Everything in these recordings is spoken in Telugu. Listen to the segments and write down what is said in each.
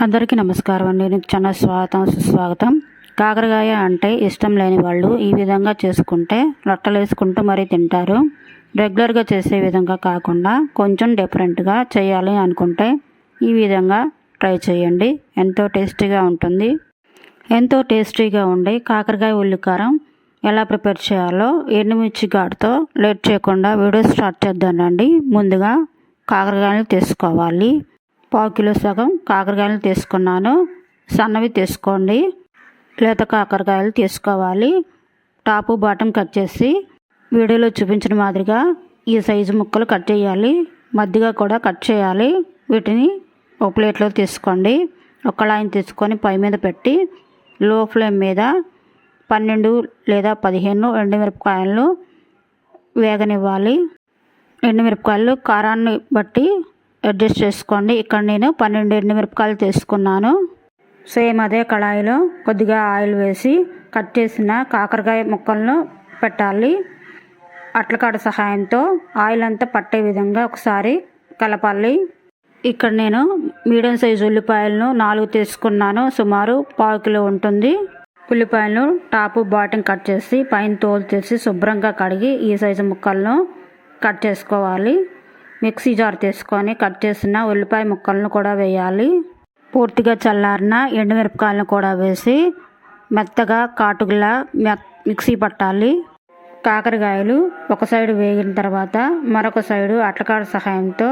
అందరికీ నమస్కారం అండి. నేను చాలా స్వాగతం సుస్వాగతం. కాకరకాయ అంటే ఇష్టం లేని వాళ్ళు ఈ విధంగా చేసుకుంటే రొట్టెలు వేసుకుంటూ మరీ తింటారు. రెగ్యులర్గా చేసే విధంగా కాకుండా కొంచెం డిఫరెంట్గా చేయాలి అనుకుంటే ఈ విధంగా ట్రై చేయండి. ఎంతో టేస్టీగా ఉంటుంది. ఎంతో టేస్టీగా ఉండే కాకరకాయ ఉల్లికారం ఎలా ప్రిపేర్ చేయాలో ఎండుమిర్చి ఘాటుతో లేట్ చేయకుండా వీడియో స్టార్ట్ చేద్దానండి. ముందుగా కాకరకాయలు తీసుకోవాలి. పావు కిలో సగం కాకరకాయలు తీసుకున్నాను. సన్నవి తీసుకోండి. లేత కాకరకాయలు తీసుకోవాలి. టాపు బాటం కట్ చేసి వీడియోలో చూపించిన మాదిరిగా ఈ సైజు ముక్కలు కట్ చేయాలి. మధ్యగా కూడా కట్ చేయాలి. వీటిని ఒక ప్లేట్లో తీసుకోండి. ఒక లైన్ తీసుకొని పై మీద పెట్టి లో ఫ్లేమ్ మీద పన్నెండు లేదా పదిహేను ఎండుమిరపకాయలను వేగనివ్వాలి. ఎండుమిరపకాయలు కారాన్ని బట్టి అడ్జస్ట్ చేసుకోండి. ఇక్కడ నేను పన్నెండు ఎండుమిరపకాయలు తీసుకున్నాను. సేమ్ అదే కళాయిలో కొద్దిగా ఆయిల్ వేసి కట్ చేసిన కాకరకాయ ముక్కలను పెట్టాలి. అట్లకాడ సహాయంతో ఆయిల్ అంతా పట్టే విధంగా ఒకసారి కలపాలి. ఇక్కడ నేను మీడియం సైజు ఉల్లిపాయలను నాలుగు తీసుకున్నాను. సుమారు పావు కిలో ఉంటుంది. ఉల్లిపాయలను టాపు బాటం కట్ చేసి పైన తోలు తీసి శుభ్రంగా కడిగి ఈ సైజు ముక్కలను కట్ చేసుకోవాలి. మిక్సీ జార్ తీసుకొని కట్ చేసిన ఉల్లిపాయ ముక్కలను కూడా వేయాలి. పూర్తిగా చల్లారిన ఎండుమిరపకాయలను కూడా వేసి మెత్తగా కాటుగులా మిక్సీ పట్టాలి. కాకరకాయలు ఒక సైడు వేగిన తర్వాత మరొక సైడు అట్లకాడ సహాయంతో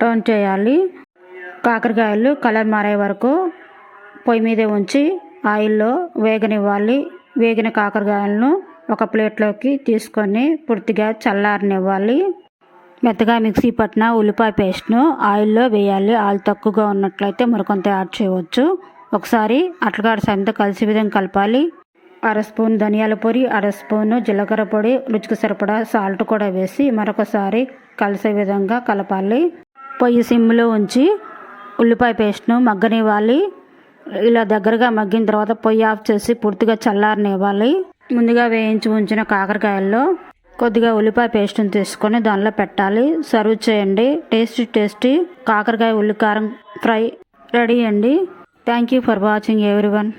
టర్న్ చేయాలి. కాకరకాయలు కలర్ మారే వరకు పొయ్యి మీద ఉంచి ఆయిల్లో వేగనివ్వాలి. వేగిన కాకరకాయలను ఒక ప్లేట్లోకి తీసుకొని పూర్తిగా చల్లారనివ్వాలి. మెత్తగా మిక్సీ పట్టిన ఉల్లిపాయ పేస్ట్ను ఆయిల్లో వేయాలి. ఆయిల్ తక్కువగా ఉన్నట్లయితే మరికొంత యాడ్ చేయవచ్చు. ఒకసారి అట్లగాడు సైంతో కలిసి విధంగా కలపాలి. అర స్పూన్ ధనియాల పొడి అర స్పూను జీలకర్ర పొడి రుచికి సరిపడా సాల్ట్ కూడా వేసి మరొకసారి కలిసే విధంగా కలపాలి. పొయ్యి సిమ్లో ఉంచి ఉల్లిపాయ పేస్ట్ను మగ్గనివ్వాలి. ఇలా దగ్గరగా మగ్గిన తర్వాత పొయ్యి ఆఫ్ చేసి పూర్తిగా చల్లారనివ్వాలి. ముందుగా వేయించి ఉంచిన కాకరకాయల్లో కొద్దిగా ఉల్లిపాయ పేస్ట్ని తీసుకొని దానిలో పెట్టాలి. సర్వ్ చేయండి. టేస్టీ టేస్టీ కాకరకాయ ఉల్లికారం ఫ్రై రెడీ అండి. Thank you for watching everyone